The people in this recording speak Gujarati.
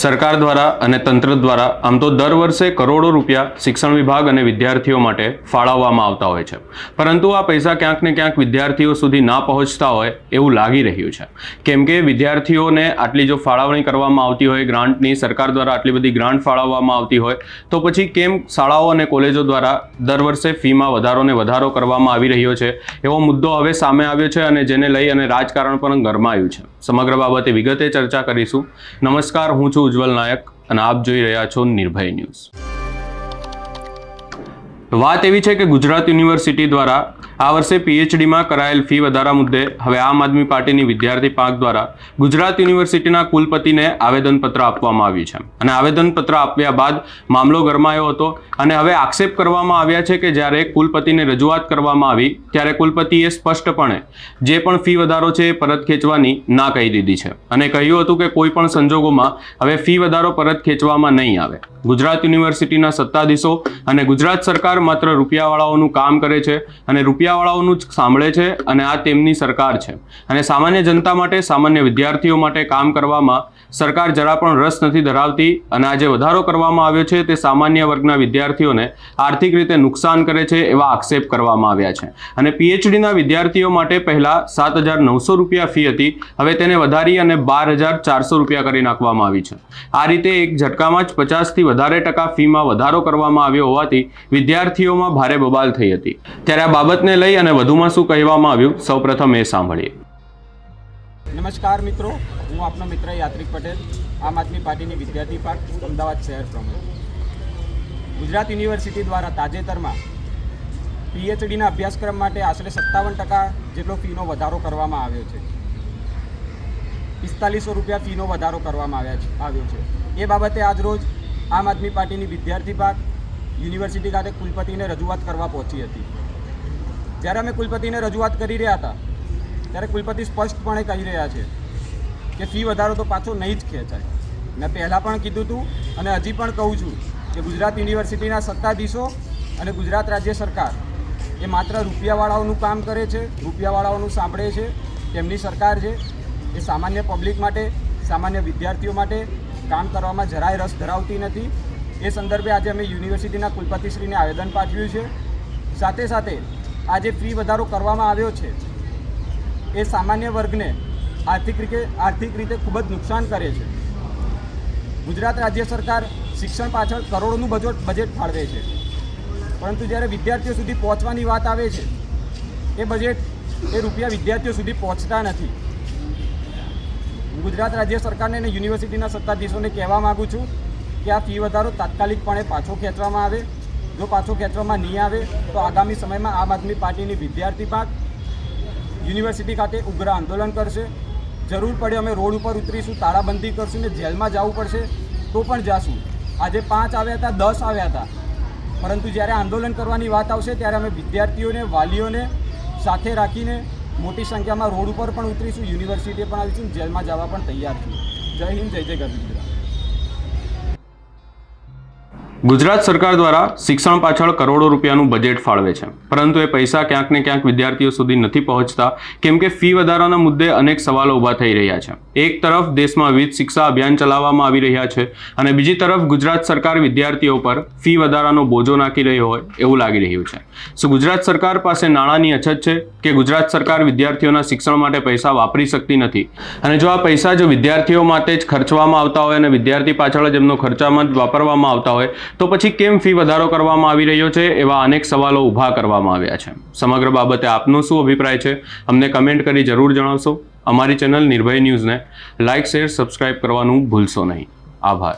સરકાર દ્વારા અને તંત્ર દ્વારા આમ તો દર વર્ષે કરોડો રૂપિયા શિક્ષણ વિભાગ અને વિદ્યાર્થીઓ માટે ફાળવવામાં આવતા હોય છે. પરંતુ આ પૈસા ક્યાંક ને ક્યાંક વિદ્યાર્થીઓ સુધી ના પહોંચતા હોય એવું લાગી રહ્યું છે. કેમ કે વિદ્યાર્થીઓને આટલી જો ફાળવણી કરવામાં આવતી હોય, ગ્રાન્ટની સરકાર દ્વારા આટલી બધી ગ્રાન્ટ ફાળવવામાં આવતી હોય, તો પછી કેમ શાળાઓ અને કોલેજો દ્વારા દર વર્ષે ફીમાં વધારો ને વધારો કરવામાં આવી રહ્યો છે? એવો મુદ્દો હવે સામે આવ્યો છે અને જેને લઈ અને રાજકારણ પણ ગરમાયું છે. સમગ્ર બાબતે વિગતે ચર્ચા કરીશું. નમસ્કાર, હું છું ઉજ્જવલ નાયક અને આપ જોઈ રહ્યા છો નિર્ભય ન્યૂઝ. વાત એવી છે કે ગુજરાત યુનિવર્સિટી દ્વારા આ વર્ષે પીએચડીમાં કરાયેલ ફી વધારા મુદ્દે હવે આમ આદમી પાર્ટીની વિદ્યાર્થી પાંખ દ્વારા ગુજરાત યુનિવર્સિટીના કુલપતિને આવેદનપત્ર આપવામાં આવ્યું છે. અને આવેદનપત્ર આપ્યા બાદ મામલો ગરમાયો હતો અને હવે આક્ષેપ કરવામાં આવ્યા છે કે જ્યારે કુલપતિને રજૂઆત કરવામાં આવી, ત્યારે કુલપતિએ સ્પષ્ટપણે જે પણ ફી વધારો છે એ પરત ખેંચવાની ના કહી દીધી છે. અને કહ્યું હતું કે કોઈ પણ સંજોગોમાં હવે ફી વધારો પરત ખેંચવામાં નહીં આવે. ગુજરાત યુનિવર્સિટીના સત્તાધીશો અને ગુજરાત સરકાર માત્ર રૂપિયાવાળાઓનું કામ કરે છે અને રૂપિયાવાળાઓનું જ સાંભળે છે અને આ તેમની સરકાર છે. અને સામાન્ય જનતા માટે, સામાન્ય વિદ્યાર્થીઓ માટે કામ કરવામાં સરકાર જરા પણ રસ નથી ધરાવતી અને આ જે વધારો કરવામાં આવ્યો છે તે સામાન્ય વર્ગના વિદ્યાર્થીઓને આર્થિક રીતે નુકસાન કરે છે એવા આક્ષેપ કરવામાં આવ્યા છે. અને પીએચડીના વિદ્યાર્થીઓ માટે પહેલાં સાત હજાર નવસો રૂપિયા ફી હતી, હવે તેને વધારી અને બાર હજાર ચારસો રૂપિયા કરી નાખવામાં આવી છે. આ રીતે એક ઝટકામાં જ પચાસથી વધારે ટકા ફીમાં વધારો કરવામાં આવ્યો હોવાથી વિદ્યાર્થીઓમાં ભારે બબાલ થઈ હતી. ત્યારે આ બાબતને લઈ અને વધુમાં શું કહેવામાં આવ્યું, સૌપ્રથમ એ સાંભળીએ. નમસ્કાર મિત્રો, હું આપનો મિત્ર યાત્રિક પટેલ, આમ આદમી પાર્ટીની વિદ્યાર્થી પાર્ક અમદાવાદ શહેર પ્રમુખ. ગુજરાત યુનિવર્સિટી દ્વારા તાજેતરમાં પીએચડીના અભ્યાસક્રમ માટે આશરે સત્તાવન ટકા જેટલો ફીનો વધારો કરવામાં આવ્યો છે. પિસ્તાલીસો રૂપિયા ફીનો વધારો કરવામાં આવ્યા છે, આવ્યો છે. એ બાબતે આજરોજ આમ આદમી પાર્ટીની વિદ્યાર્થી પાર્ક યુનિવર્સિટી ખાતે કુલપતિને રજૂઆત કરવા પહોંચી હતી. જ્યારે અમે કુલપતિને રજૂઆત કરી રહ્યા હતા ત્યારે કુલપતિ સ્પષ્ટપણે કહી રહ્યા છે કે ફી વધારો તો પાછો નહીં જ ખેંચાય. મેં પહેલાં પણ કીધું હતું અને હજી પણ કહું છું કે ગુજરાત યુનિવર્સિટીના સત્તાધીશો અને ગુજરાત રાજ્ય સરકાર એ માત્ર રૂપિયાવાળાઓનું કામ કરે છે, રૂપિયાવાળાઓનું સાંભળે છે, તેમની સરકાર છે. એ સામાન્ય પબ્લિક માટે, સામાન્ય વિદ્યાર્થીઓ માટે કામ કરવામાં જરાય રસ ધરાવતી નથી. એ સંદર્ભે આજે અમે યુનિવર્સિટીના કુલપતિશ્રીને આવેદન પાઠવ્યું છે. સાથે સાથે આજે ફી વધારો કરવામાં આવ્યો છે. એ સામાન્ય વર્ગને આર્થિક રીતે આર્થિક રીતે ખૂબ જ નુકસાન કરે છે. ગુજરાત રાજ્ય સરકાર શિક્ષણ પાછળ કરોડોનું બજેટ બજેટ ફાળવે છે. પરંતુ જ્યારે વિદ્યાર્થીઓ સુધી પહોંચવાની વાત આવે છે, એ બજેટ, એ રૂપિયા વિદ્યાર્થીઓ સુધી પહોંચતા નથી. ગુજરાત રાજ્ય સરકારને અને યુનિવર્સિટીના સત્તાધીશોને કહેવા માગું છું કે આ ફી વધારો તાત્કાલિકપણે પાછો ખેંચવામાં આવે. જો પાછો ખેંચવામાં નહીં આવે, તો આગામી સમયમાં આમ આદમી પાર્ટીની વિદ્યાર્થી પાક યુનિવર્સિટી ખાતે ઉગ્ર આંદોલન કરશે. જરૂર પડે અમે રોડ ઉપર ઉતરીશું, તાળાબંધી કરશું ને જેલમાં જવું પડશે, તો પણ જાશું. આજે પાંચ આવ્યા હતા, દસ આવ્યા હતા. પરંતુ જ્યારે આંદોલન કરવાની વાત આવશે, ત્યારે અમે વિદ્યાર્થીઓને, વાલીઓને સાથે રાખીને મોટી સંખ્યામાં રોડ ઉપર પણ ઉતરીશું, યુનિવર્સિટીએ પણ આવીશું જેલમાં જવા પણ તૈયાર છું જય હિન્દ, જય જય ગરવી ગુજરાત સરકાર દ્વારા શિક્ષણ પાછળ કરોડો રૂપિયાનું બજેટ ફાળવે છે. પરંતુ એ પૈસા ક્યાંક ને ક્યાંક વિદ્યાર્થીઓ સુધી નથી પહોંચતા, કેમ કે ફી વધારાના મુદ્દે અનેક સવાલો ઊભા થઈ રહ્યા છે. એક તરફ દેશમાં વિવિધ શિક્ષા અભિયાન ચલાવવામાં આવી રહ્યા છે અને બીજી તરફ ગુજરાત સરકાર વિદ્યાર્થીઓ પર ફી વધારાનો બોજો નાખી રહ્યો હોય એવું લાગી રહ્યું છે. સો ગુજરાત સરકાર પાસે નાણાંની અછત છે કે ગુજરાત સરકાર વિદ્યાર્થીઓના શિક્ષણ માટે પૈસા વાપરી શકતી નથી? અને જો આ પૈસા જો વિદ્યાર્થીઓ માટે જ ખર્ચવામાં આવતા હોય અને વિદ્યાર્થી પાછળ જ એમનો ખર્ચામાં જ વાપરવામાં આવતા હોય તો પછી કેમ ફી વધારો કરવામાં આવી રહ્યો છે એવા અનેક સવાલો ઊભા કરવામાં આવ્યા છે. સમગ્ર બાબતે આપનો શું અભિપ્રાય છે? અમને કમેન્ટ કરી જરૂર જણાવશો. અમારી ચેનલ નિર્ભય ન્યૂઝને લાઇક, શેર, સબસ્ક્રાઇબ કરવાનું ભૂલશો નહીં. આભાર.